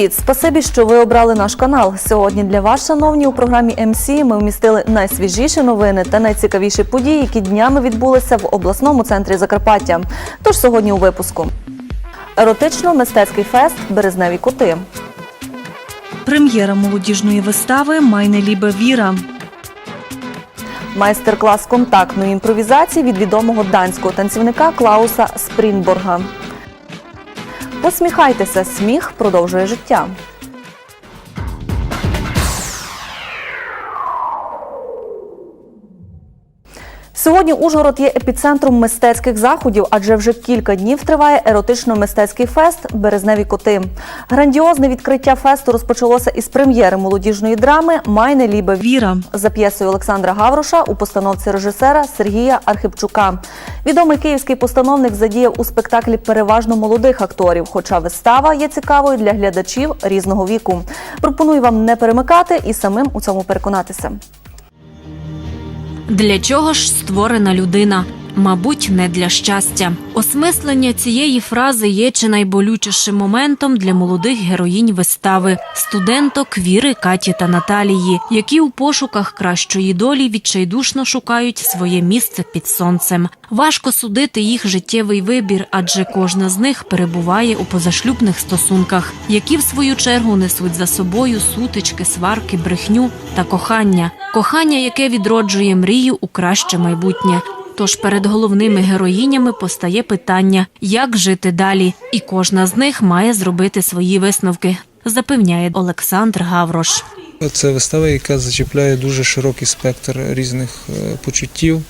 Привіт! Спасибі, що ви обрали наш канал. Сьогодні для вас, шановні, у програмі МС ми вмістили найсвіжіші новини та найцікавіші події, які днями відбулися в обласному центрі Закарпаття. Тож сьогодні у випуску. Еротично-мистецький фест Березневі коти. Прем'єра молодіжної вистави Майне лібе віра. Майстер-клас контактної імпровізації від відомого данського танцівника Клауса Спрінборга. Посміхайтеся, сміх продовжує життя. Сьогодні Ужгород є епіцентром мистецьких заходів, адже вже кілька днів триває еротично-мистецький фест Березневі коти. Грандіозне відкриття фесту розпочалося із прем'єри молодіжної драми Майне лібе Віра. за п'єсою Олександра Гавроша у постановці режисера Сергія Архипчука. Відомий київський постановник задіяв у спектаклі переважно молодих акторів, хоча вистава є цікавою для глядачів різного віку. Пропоную вам не перемикати і самим у цьому переконатися. Для чого ж створена людина? Мабуть, не для щастя. Осмислення цієї фрази є чи найболючішим моментом для молодих героїнь вистави студенток Віри, Каті та Наталії, які у пошуках кращої долі відчайдушно шукають своє місце під сонцем. Важко судити їх життєвий вибір, адже кожна з них перебуває у позашлюбних стосунках, які в свою чергу несуть за собою сутички, сварки, брехню та кохання. Кохання, яке відроджує мрію у краще майбутнє. Тож перед головними героїнями постає питання, як жити далі, і кожна з них має зробити свої висновки, запевняє Олександр Гаврош. Це вистава, яка зачіпляє дуже широкий спектр різних е, почуттів,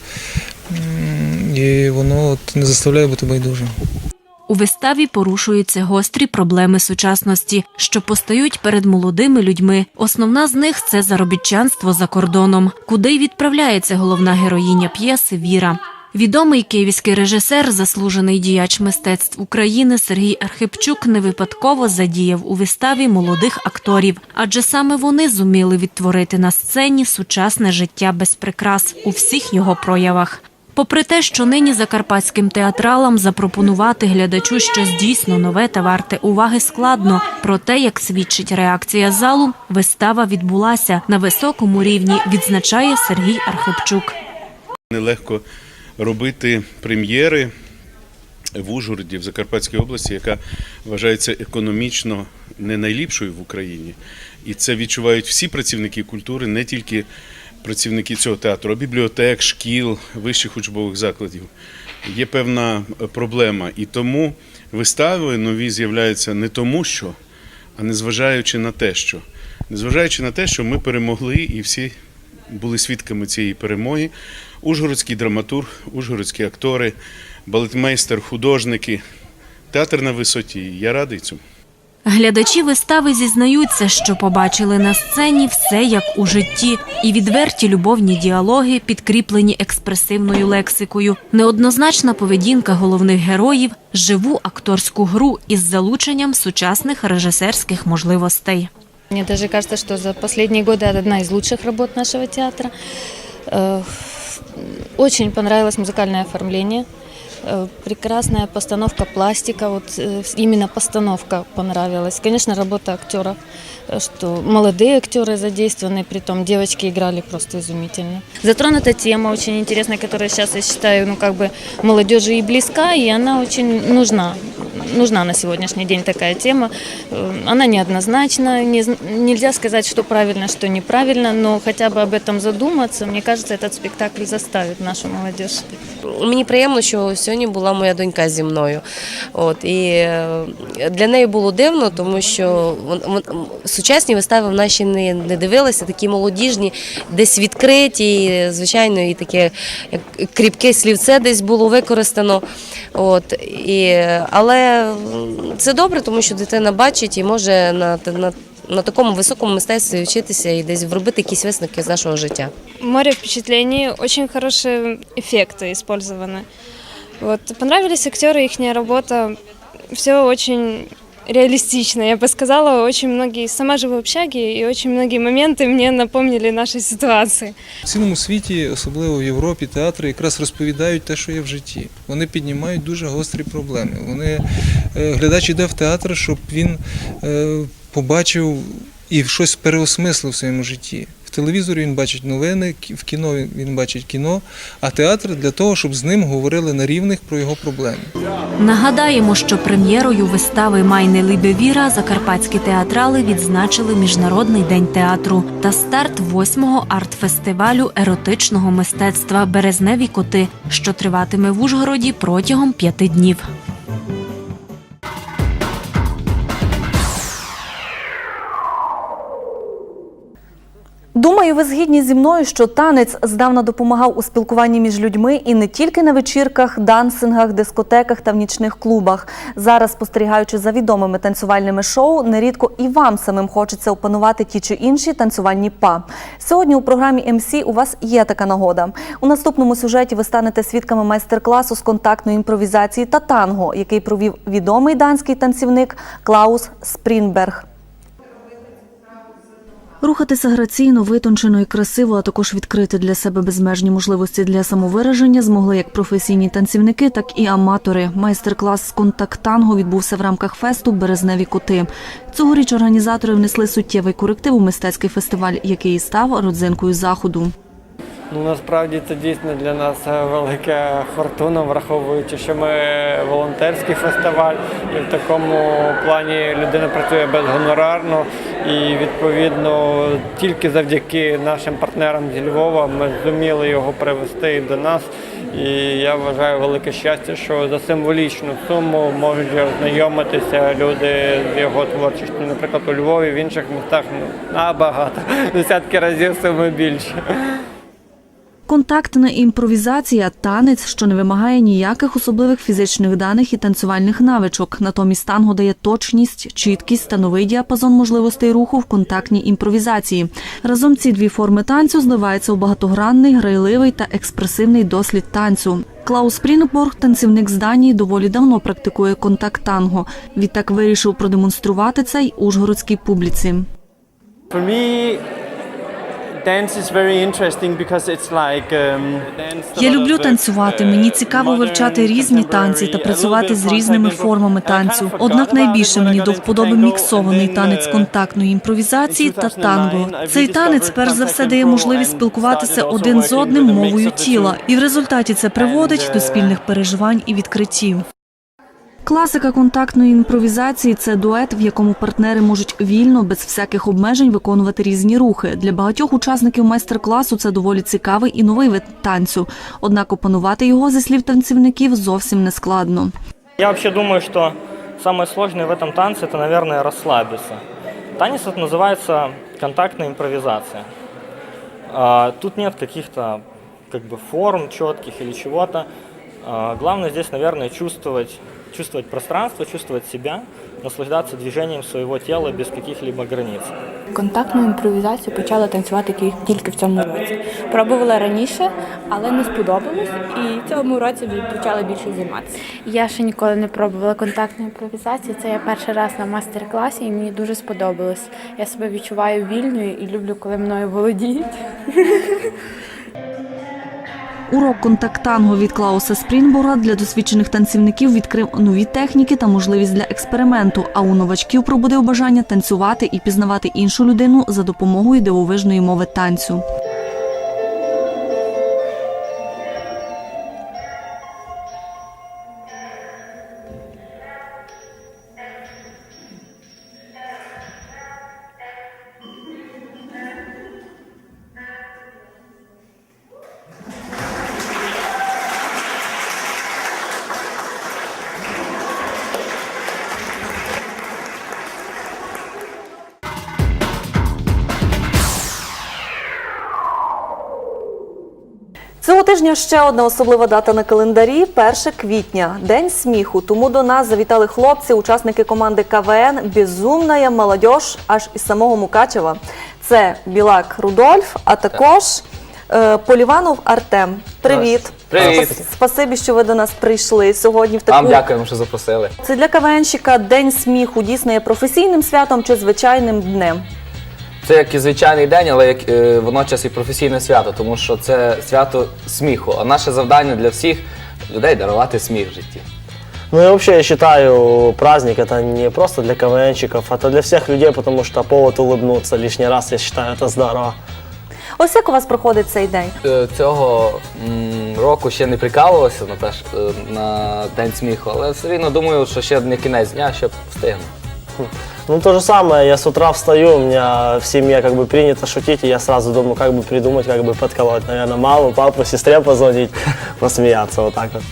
і воно не заставляє бути байдужим. У виставі порушуються гострі проблеми сучасності, що постають перед молодими людьми. Основна з них це заробітчанство за кордоном, куди й відправляється головна героїня п'єси Віра. Відомий київський режисер, заслужений діяч мистецтв України Сергій Архипчук не випадково задіяв у виставі молодих акторів, адже саме вони зуміли відтворити на сцені сучасне життя без прикрас у всіх його проявах. Попри те, що нині закарпатським театралам запропонувати глядачу щось дійсно нове та варте уваги складно. Проте, як свідчить реакція залу, вистава відбулася на високому рівні, відзначає Сергій Архипчук. Нелегко робити прем'єри в Ужгороді, в Закарпатській області, яка вважається економічно не найліпшою в Україні. І це відчувають всі працівники культури, не тільки працівники цього театру, бібліотек, шкіл, вищих учбових закладів. Є певна проблема. І тому вистави нові з'являються не тому, що, а незважаючи на те, що. Незважаючи на те, що ми перемогли і всі були свідками цієї перемоги. Ужгородський драматург, ужгородські актори, балетмейстер, художники, театр на висоті. Я радий цьому. Глядачі вистави зізнаються, що побачили на сцені все як у житті, і відверті любовні діалоги, підкріплені експресивною лексикою, неоднозначна поведінка головних героїв, живу акторську гру із залученням сучасних режисерських можливостей. Мне даже кажется, что за последние годы это одна из лучших работ нашего театра. Э, Очень понравилось музыкальное оформление, э, Прекрасная постановка пластика, вот э, именно постановка понравилась. Конечно, работа актеров, э, что молодые актеры задействованы, притом девочки играли просто изумительно. Затронута тема очень интересная, которая сейчас, я считаю, ну как бы молодежи и близка, и она очень нужна. Нужна на сегодняшний день такая тема. Э, Она неоднозначна, не нельзя сказать, что правильно, что неправильно, но хотя бы об этом задуматься, мне кажется, этот спектакль заставит нашу молодежь. Мені приємно, що сьогодні була моя донька зі мною. От і е, для неї було дивно, тому що вон- вон- сучасні вистави в нас ще не, не дивилися, такі молодіжні, десь відкриті, звичайно, і таке як кріпке слівце десь було використано. От і але це добре, тому що дитина бачить і може на, на, на такому високому мистецтві вчитися і десь вробити якісь висновки з нашого життя. море впечатлений, очень хорошие эффекты использованы. Вот, понравились актеры, их работа, все очень реалистично, я бы сказала. Очень многие, сама живу в общаге, и очень многие моменты мне напомнили нашей ситуации. В цілому світі, особливо в Європі, театри якраз розповідають те, що є в житті. Вони піднімають дуже гострі проблеми. Вони, е, глядач іде в театр, щоб він е, побачив і щось переосмислив в своєму житті. В телевізорі він бачить новини, в кіно він- бачить кіно, а театр для того, щоб з ним говорили на рівних про його проблеми. Нагадаємо, що прем'єрою вистави Майне Лібе Віра закарпатські театрали відзначили Міжнародний день театру та старт восьмого арт-фестивалю еротичного мистецтва Березневі коти, що триватиме в Ужгороді протягом п'яти днів. Думаю, ви згідні зі мною, що танець здавна допомагав у спілкуванні між людьми і не тільки на вечірках, дансингах, дискотеках та в нічних клубах. Зараз, спостерігаючи за відомими танцювальними шоу, нерідко і вам самим хочеться опанувати ті чи інші танцювальні па. Сьогодні у програмі МС у вас є така нагода. У наступному сюжеті ви станете свідками майстер-класу з контактної імпровізації та танго, який провів відомий данський танцівник Клаус Спрінберг. Рухатися граційно, витончено і красиво, а також відкрити для себе безмежні можливості для самовираження змогли як професійні танцівники, так і аматори. Майстер-клас з контакт-танго відбувся в рамках фесту Березневі коти. Цьогоріч організатори внесли суттєвий коректив у мистецький фестиваль, який і став родзинкою заходу. Ну насправді це дійсно для нас е, велика фортуна, враховуючи, що ми волонтерський фестиваль, і в такому плані людина працює безгонорарно. І відповідно тільки завдяки нашим партнерам зі Львова ми зуміли його привезти до нас. І я вважаю велике щастя, що за символічну суму можуть ознайомитися люди з його творчістю. Наприклад, у Львові в інших містах ну, набагато десятки разів суми більше. Контактна імпровізація танець, що не вимагає ніяких особливих фізичних даних і танцювальних навичок. Натомість танго дає точність, чіткість та новий діапазон можливостей руху в контактній імпровізації. Разом ці дві форми танцю зливаються у багатогранний, грайливий та експресивний дослід танцю. Клаус Прінборг, танцівник з Данії, доволі давно практикує контакт танго. Відтак вирішив продемонструвати це й ужгородській публіці. Я люблю танцювати. Мені цікаво вивчати різні танці та працювати з різними формами танцю. Однак найбільше мені до вподоби міксований танець контактної імпровізації та танго. Цей танець перш за все дає можливість спілкуватися один з одним мовою тіла, і в результаті це приводить до спільних переживань і відкриттів. Класика контактної імпровізації це дует, в якому партнери можуть вільно, без всяких обмежень виконувати різні рухи. Для багатьох учасників майстер-класу це доволі цікавий і новий вид танцю. Однак опанувати його, зі слів танцівників, зовсім не складно. Я вообще думаю, что самое сложное в этом танце это, наверное, расслабиться. Танец это называется контактная импровизация. А, Тут нет каких-то как бы форм четких или чего-то. Главное здесь, наверное, чувствовать, чувствовать пространство, чувствовать себя, наслаждаться движением своего тела без каких-либо границ. Контактну імпровізацію почала танцювати тільки в цьому році. Пробувала раніше, але не сподобалось, і в цьому році почала більше займатися. Я ще ніколи не пробувала контактну імпровізацію. Це я перший раз на мастер-класі, і мені дуже сподобалось. Я себе відчуваю вільною і люблю, коли мною володіють. Урок контакт-танго від Клауса Спрінбора для досвідчених танцівників відкрив нові техніки та можливість для експерименту. А у новачків пробудив бажання танцювати і пізнавати іншу людину за допомогою дивовижної мови танцю. Цього тижня ще одна особлива дата на календарі 1 квітня, день сміху. Тому до нас завітали хлопці, учасники команди КВН Безумна молодіж аж із самого Мукачева. Це Білак Рудольф, а також е, Поліванов Артем. Привіт! Привіт! Спасибі, що ви до нас прийшли сьогодні в Вам дякуємо, що запросили. Це для КВНщика День сміху дійсно є професійним святом чи звичайним днем. Це як і звичайний день, але як е, водночас і професійне свято, тому що це свято сміху. А наше завдання для всіх людей дарувати сміх в житті. Ну и вообще я считаю, праздник это не просто для КВНщиков, это для всех людей, потому что повод улыбнуться лишний раз, я считаю, это здорово. Ось як у вас проходить цей день? Е, Цього м, року ще не прикалувався на, теж, е, на день сміху, але все рівно думаю, що ще не кінець дня, ще встигну. Ну то же самое, я с утра встаю, у меня в семье как бы принято шутить, и я сразу думаю, как бы придумать, как бы подколоть, наверное, маму, папу, сестре позвонить, посмеяться, вот так вот.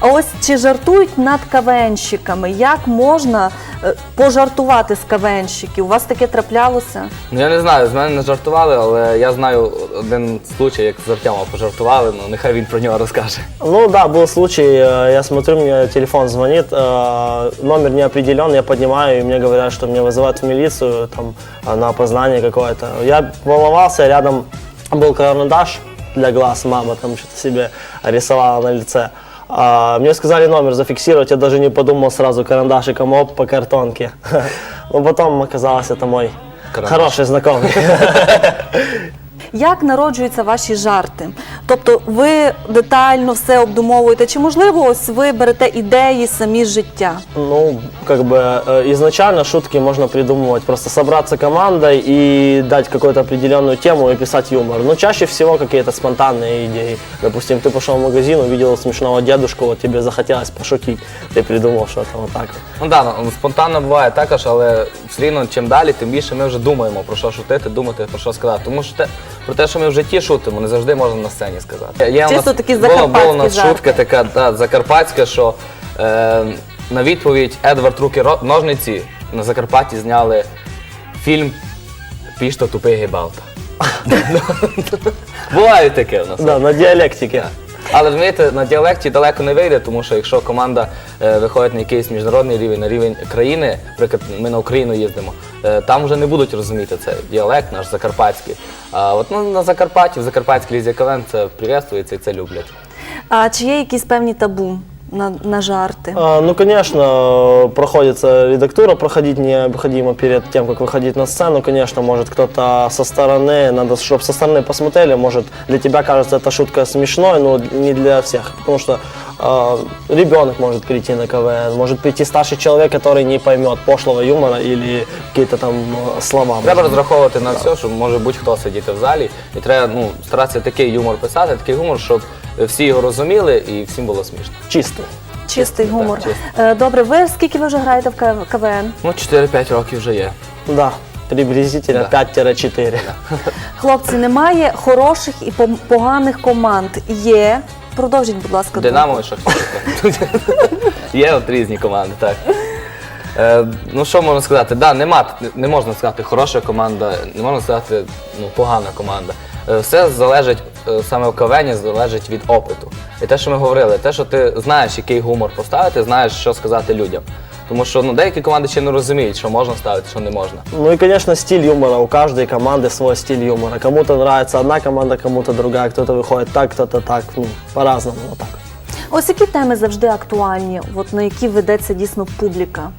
А ось чи жартують над КВНщиками? Як можна е, пожартувати з КВНщиків? У вас таке траплялося? Ну я не знаю, з мене не жартували, але я знаю один случай, як з Артема пожартували, ну нехай він про нього розкаже. Ну да, был случай, э, я смотрю, мне телефон звонит, э, номер не определен, я поднимаю, и мне говорят, что меня вызывают в милицию, там, э, на опознание какое-то. Я волновался, рядом был карандаш для глаз, мама там что-то себе рисовала на лице. А, мне сказали номер зафиксировать, я даже не подумал сразу карандашиком оп по картонке. Но потом оказалось, это мой Карандаш. хороший знакомый. Як народжуються ваші жарти? Тобто ви детально все обдумовуєте? Чи можливо ось ви берете ідеї самі з життя? Ну, как бы э, изначально шутки можно придумывать, просто собраться командой и дать какую-то определенную тему и писать юмор. Но чаще всего какие-то спонтанные идеи. Допустим, ты пошел в магазин, увидел смешного дедушку, вот тебе захотелось пошутить, ты придумал что-то вот так вот. Ну так, ну, спонтанно буває також, але все рівно чим далі, тим більше ми вже думаємо про що шутити, думати про що сказати. Тому що те, про те, що ми в житті шутимо, не завжди можна на сцені сказати. Я Чисто нас, такі була, була у нас жарти. шутка така да, закарпатська, що е, на відповідь Едвард руки ножниці на Закарпатті зняли фільм Пішто тупий Гебалта. Буває таке у нас. Да, на диалектике. Але розумієте, на діалекті далеко не вийде, тому що якщо команда е, виходить на якийсь міжнародний рівень, на рівень країни, наприклад, ми на Україну їздимо, е, там вже не будуть розуміти це діалект наш закарпатський. А от ну, на Закарпатті, в Закарпатській лізі КВН це приветствується і це люблять. А чи є якісь певні табу на, на жарти? А, Ну, конечно, проходится редактура, проходить необходимо перед тем, как выходить на сцену. Конечно, может кто-то со стороны, надо, чтобы со стороны посмотрели, может для тебя кажется эта шутка смешной, но не для всех. Потому что э, ребенок может прийти на КВН, может прийти старший человек, который не поймет пошлого юмора или какие-то там э, слова. Треба может. розраховувати на все, що може будь-хто сидіти в залі, і треба ну, старатися такий юмор писати, такий гумор, щоб всі його розуміли і всім було смішно. Чистый. Чистий так, гумор. Е, Добре, ви скільки ви вже граєте в К- КВН? Ну, 4-5 років вже є. Да, приблизительно Да. 5-4. Хлопці, немає хороших і пом- поганих команд. Є. Продовжіть, будь ласка, Динамо думку. і Шахтар. Є от різні команди, так. Е, ну що можна сказати? Да, нема, не можна сказати хороша команда, не можна сказати ну, погана команда. Е, все залежить е, саме в КВНі залежить від опиту. І те, що ми говорили, те, що ти знаєш, який гумор поставити, знаєш, що сказати людям. Тому що ну, деякі команди ще не розуміють, що можна ставити, що не можна. Ну и, конечно, стиль юмора. У каждой команды свой стиль юмора. Кому-то нравится одна команда, кому-то другая. Кто-то выходит так, кто-то так. Ну, по-разному. Вот так. Ось які теми завжди актуальні, от на які ведеться дійсно публіка.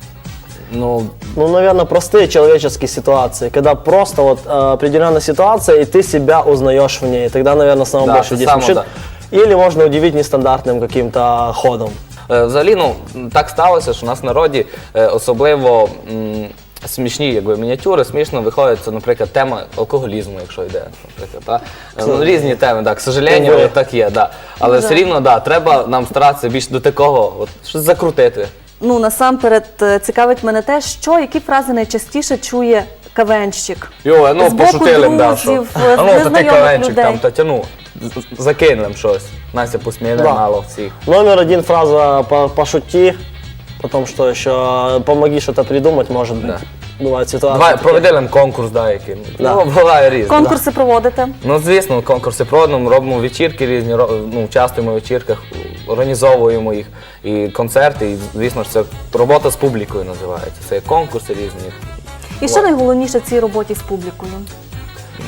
Ну, Ну, наверное, простые человеческие ситуации. Когда просто вот э, определенная ситуация, и ты себя узнаешь в ней. И тогда, наверное, самое Да, больше это здесь само, смешит. Или можно удивить нестандартным каким-то ходом. Е, Взагалі, ну так сталося, що у нас в народі е, особливо м, смішні якби, мініатюри, смішно виходить, це, наприклад, тема алкоголізму, якщо йде. Наприклад, та? Е, ну, різні теми, так, к сожалению, Увы. так є. Да. Але все рівно да, треба нам старатися більш до такого, от, щось закрутити. Ну насамперед е, цікавить мене те, що які фрази найчастіше чує КВНщик. Йо, ну З боку пошутили, да, що. друзів, А ну, то ти незнайомих кавенчик людей. там, та тяну, з- закинем щось. Настя посміє Да. мало всіх. Номер один фраза по- «пошути». Потом что еще? Помоги что-то придумать, может быть. Да. Бывает ситуация. Давай такие. проведи нам конкурс, да, який. Да. Ну, буває різне. Конкурси проводите. Ну, звісно, конкурси проводимо, робимо вечірки різні, ро- ну, участвуємо в вечірках, організовуємо їх, і концерти, і, звісно ж, це робота з публікою називається. Це конкурси різні. І що найголовніше в цій роботі з публікою?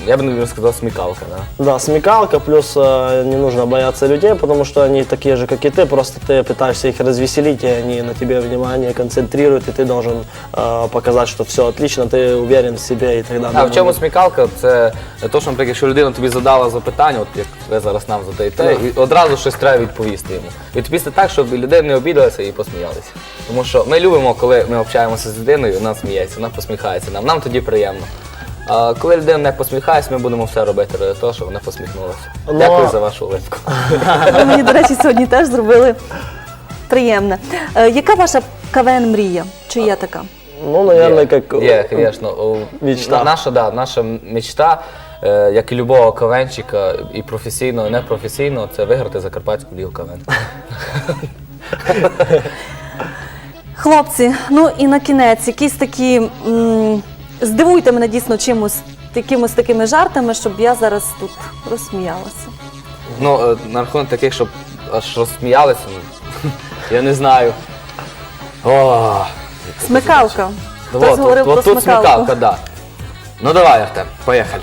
я бы, наверное, сказал, смекалка, да. Да, смекалка, плюс э, не нужно бояться людей, потому что они такие же, как и ты, просто ты пытаешься их развеселить, и они на тебе внимание концентрируют, и ты должен э, показать, что все отлично, ты уверен в себе и так далее. А в чому смікалка? Це то, що, наприклад, якщо людина тобі задала запитання, от як ви зараз нам задаєте, і одразу щось треба відповісти йому. Відповісти так, щоб людина не обідалася і посміялася. Тому що ми любимо, коли ми общаємося з людиною, вона сміється, вона посміхається нам. Нам тоді приємно. А коли людина не посміхається, ми будемо все робити для того, щоб вона посміхнулася. Ну, Дякую за вашу улыбку. Ви мені, до речі, сьогодні теж зробили приємне. Е, Яка ваша КВН мрія? Чи є така? Ну, наверное, как... Є, звісно. Мечта. на- Наша, да, наша мечта, е, як і любого кавенчика, і професійного, і непрофесійного, це виграти Закарпатську лігу КВН. Хлопці, ну і на кінець, якісь такі. м, здивуйте мене дійсно чимось, якимось такими жартами, щоб я зараз тут розсміялася. Ну, е, на рахунок таких, щоб аж розсміялися, ну, я не знаю. О, Смикалка. Хтось вот, говорив вот про тут смикалку. смекалка, да. Ну давай, Артем, поїхали.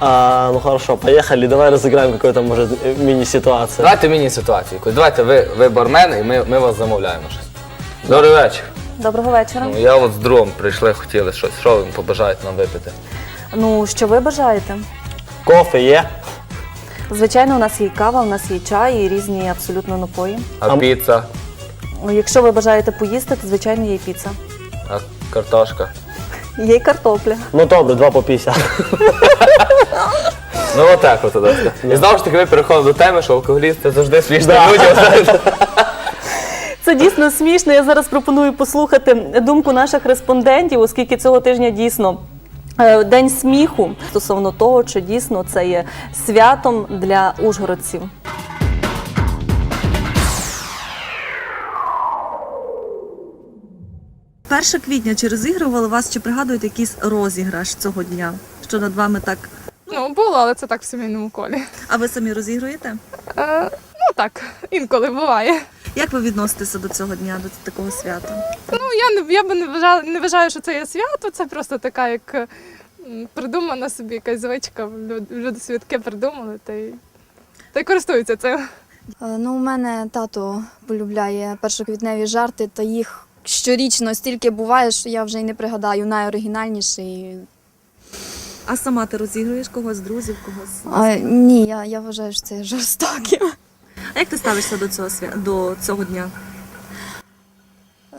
А, ну хорошо, поехали, давай разыграем какую-то, может, э, мини-ситуацию. Давайте міні-ситуацію. якусь. Давайте ви, ви бармен, і ми, ми вас замовляємо щось. Добрий вечір. Доброго вечора. Ну, я от з другом прийшли, хотіли щось. Що ви побажаєте нам випити? Ну, що ви бажаєте? Кофе є? Звичайно, у нас є і кава, у нас є і чай, і різні абсолютно напої. А А- піца, Ну, Якщо ви бажаєте поїсти, то звичайно є і піца. а картошка. Є й картопля. Ну добре, два по 50. Ну отак от. от. І знову ж таки ми переходимо до теми, що алкоголіст це завжди смішно людям. знаєте. Це дійсно смішно. Я зараз пропоную послухати думку наших респондентів, оскільки цього тижня дійсно. е, День сміху стосовно того, чи дійсно це є святом для ужгородців. Перше квітня чи розігрували вас, чи пригадуєте якийсь розіграш цього дня? Що над вами так? Ну, було, але це так в сімейному колі. А ви самі розігруєте? Е, ну так, інколи буває. Як ви відноситеся до цього дня, до такого свята? Ну, я не я би не вважала, не вважаю, що це є свято, це просто така, як придумана собі якась звичка. Люд- Люди таке придумали та й, та й користуються цим. Е, Ну, у мене тато полюбляє першоквітневі жарти, та їх щорічно стільки буває, що я вже й не пригадаю найоригінальніший. А сама ти розігруєш когось, друзів, когось? А, ні, я, я вважаю, що це жорстоким. А як ти ставишся до цього свя... до цього дня?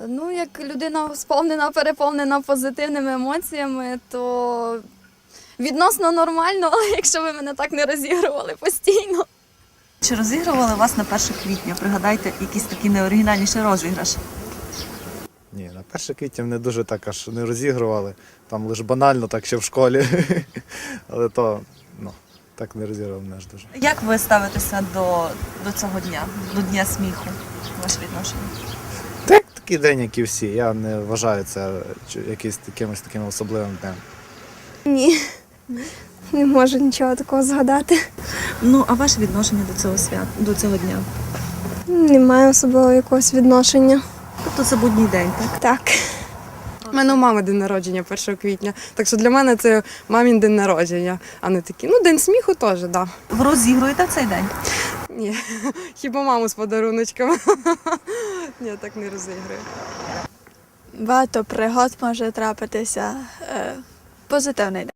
Ну, як людина сповнена, переповнена позитивними емоціями, то відносно нормально, але якщо ви мене так не розігрували постійно. Чи розігрували вас на 1 квітня? Пригадайте якийсь такий неоригінальніший розіграш. Ні, на 1 квітня мене дуже так аж не розігрували. Там лише банально, так ще в школі. Але то, ну, так не розігрували мене дуже. Як ви ставитеся до, до цього дня, до Дня сміху? Ваше відношення? Так, такий день, як і всі. Я не вважаю це якимось якимось таким особливим днем. Ні, не можу нічого такого згадати. Ну, а ваше відношення до цього свят, до цього дня? Немає особливого якогось відношення. Тобто це будній день, так? Так. У мене у мами день народження 1 квітня, так що для мене це мамін день народження, а не такий. Ну, день сміху теж, так. Да. Ви розігруєте в цей день? Ні, хіба маму з подаруночками. Ні, так не розіграю. Багато пригод може трапитися. Позитивний день.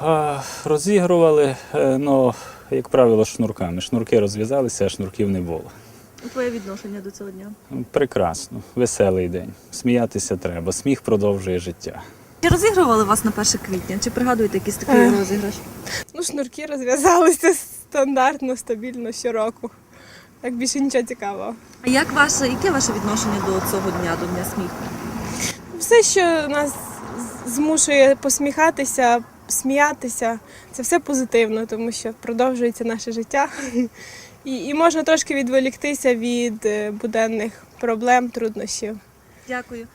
А, Розігрували, е, ну, як правило, шнурками. Шнурки розв'язалися, а шнурків не було. Твоє відношення до цього дня? Прекрасно, веселий день. Сміятися треба. Сміх продовжує життя. Чи розігрували вас на 1 квітня? Чи пригадуєте якийсь такий Е. розіграш? Ну, шнурки розв'язалися стандартно, стабільно щороку. Так більше нічого цікавого. А як ваше, яке ваше відношення до цього дня, до Дня сміху? Все, що нас змушує посміхатися, сміятися, це все позитивно, тому що продовжується наше життя. І, і можна трошки відволіктися від е, буденних проблем, труднощів. Дякую.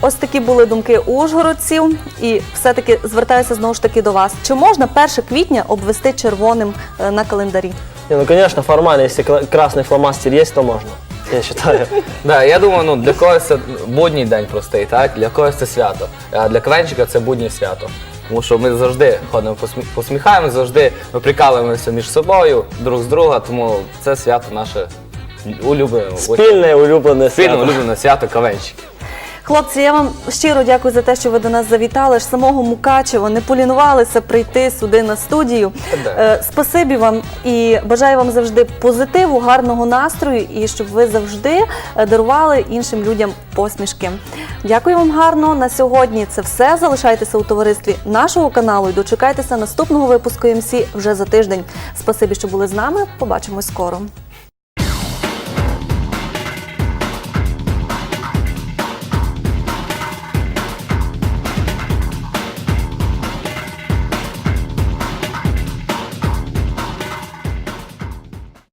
Ось такі були думки ужгородців, і все-таки звертаюся знову ж таки до вас. Чи можна 1 квітня обвести червоним е, на календарі? Не, ну конечно, формально, если кла- красный фломастер есть, то можно. Я вважаю. Да, я думаю, ну для когось це будній день простий, так? Для когось це свято. А для квенчика це буднє свято. Тому що ми завжди ходимо посмі- посміхаємося, завжди ми прикалуємося між собою, друг з друга, тому це свято наше улюблене. Спільне улюблене Спільне свято. улюблене свято кавенчики. Хлопці, я вам щиро дякую за те, що ви до нас завітали. Ж самого Мукачева не полінувалися прийти сюди на студію. Е, спасибі вам і бажаю вам завжди позитиву, гарного настрою і щоб ви завжди е, дарували іншим людям посмішки. Дякую вам гарно. На сьогодні це все. Залишайтеся у товаристві нашого каналу і дочекайтеся наступного випуску МС вже за тиждень. Спасибі, що були з нами. Побачимось скоро.